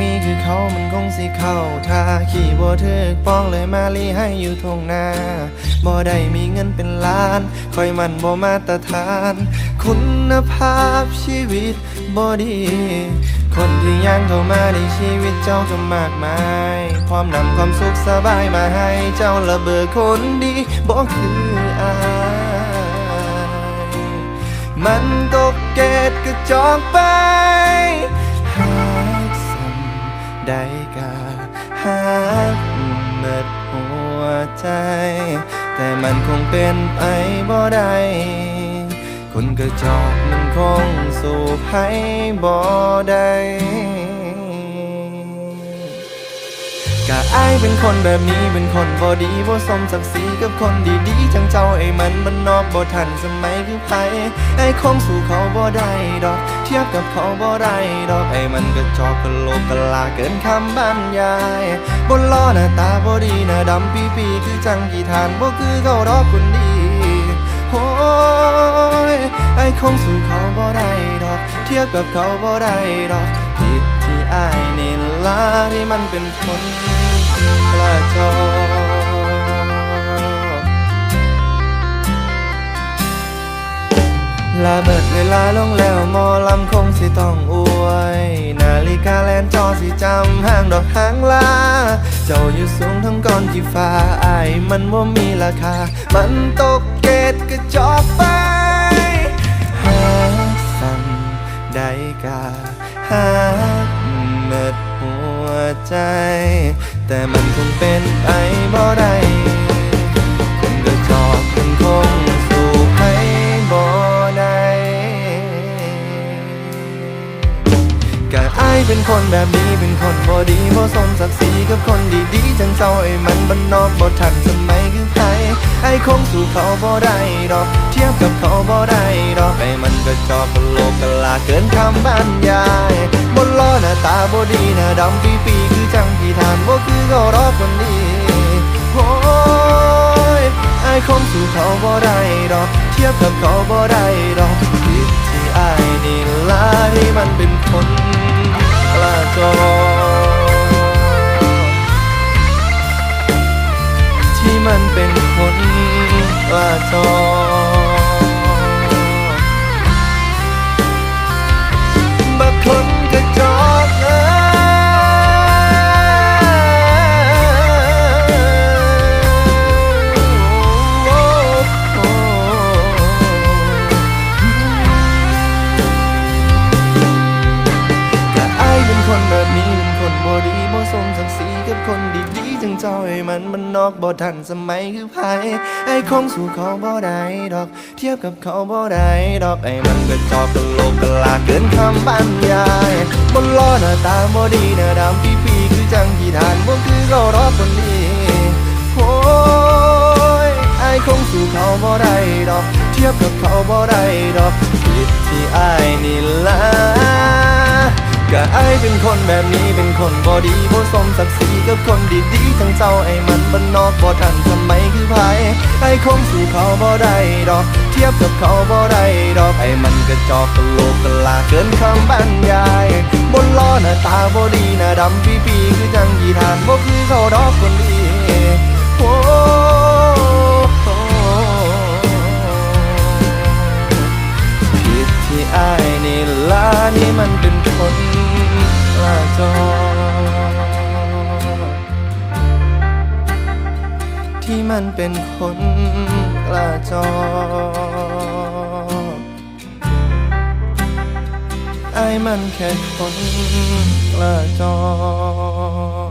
มีคือเขามันคงสิเข้าท่าขี่บ่ถึกป้องเลยมาลีให้อยู่ทงนาบ่ได้มีเงินเป็นล้านคอยมันบ่มาตรฐาน คุณภาพชีวิตบ่ดี คนที่ย่างเข้ามาในชีวิตเจ้าก็มากมาย พร้อมนำความสุขสบายมาให้เจ้าระเบิดคนดีบ่คืออายมันตกเกตกระจอกไป เป็นไปบ่ได้คนกระจอกมันคงสู่ให้บ่ได้ กะอายเป็นคนแบบนี้เป็นคนบ่ดีบ่สมศักดิ์ศรีกับคนดีๆจังเจ้าไอ้มันมันนอกบ่ทันสมัยคือไผไอ้คงสู่เขาบ่ได้ดอก เทียบกับเขาบ่ได้ดอกไอ้มันก็จอกกะโลกกะลาเกินคำบรรยายบนล้อหน้าตาบ่ดีหน้าดำปีปีคือจังกี่ทานบ่คือเขาดอกคนดีโอ้ยไอ้คงสู่เขาบ่ได้ดอก เทียบกับเขาบ่ได้ดอก ผิดที่อายนี่ล่ะที่มันเป็นคนกระจอกลาเบิดเวลาลงแล้วมอลำคงสิต้องอวย นาฬิกาแลนจอสิจำห้างดอกหางลา เจ้าอยู่สูงทั้งก้อนที่ฟ้าอายมันว่ามีราคา มันตกเกตกระจอกไป มันคงเป็นไปบ่ได้คนกระจอกมันคงสู่ให้บ่ได้กะอายเป็นคนแบบนี้เป็นคนบ่ดีบ่สมศักดิ์ศรีกับคนดีๆจังเจ้าไอ้มันบ้านนอกบ่ทันสมัยคือไผไอ้คงสู่เขาบ่ได้ดอก เทียบกับเขาบ่ได้ดอกไอ้มันก็จอกกะโลกกะลาเกินคำบรรยายบนล้อหน้าตาบ่ดีหน้าดำปีปีานบ่คือเขารอกคนนี้โอ้ยไอ้คงสู่เขาบ่ได้ดอก เทียบกับเขาบ่ได้ดอกคิดที่ไอายนี่ล่ะที่มันเป็นคนกระจอ มันมันนอกบ่ทันสมัยคือไผไอ้คงสู่เขาบ่ได้ดอก เทียบกับเขาบ่ได้ดอกไอ้มันก็จอกกะโลกกะลาเกินคำบรรยายบนล้อหน้าตาบ่ดีหน้าดำปีปีคือจังที่ทานบ่คือเขารอกคนนี้โอ้ยไอ้คงสู่เขาบ่ได้ดอก เทียบกับเขาบ่ได้ดอกผิดที่ไอายนี่ละ กะอายเป็นคนแบบนี้เป็นคนบ่ดีบ่สมศักดิ์ศรีกับคนดีๆทั้งเจ้าไอ้มันบ้านนอกบ่ทันสมัยคือไผไอ้คงสู่เขาบ่ได้ดอก เทียบกับเขาบ่ได้ดอกไอ้มันกระจอกกะโหลกกะลาเกินคำบรรยาย บนล้อหน้าตาบ่ดีหน้าดำปีปีๆคือจังยีทานบ่คือเขาดอกคนดี ที่มันเป็นคนกระจอกไอ้มันแค่คนกระจอก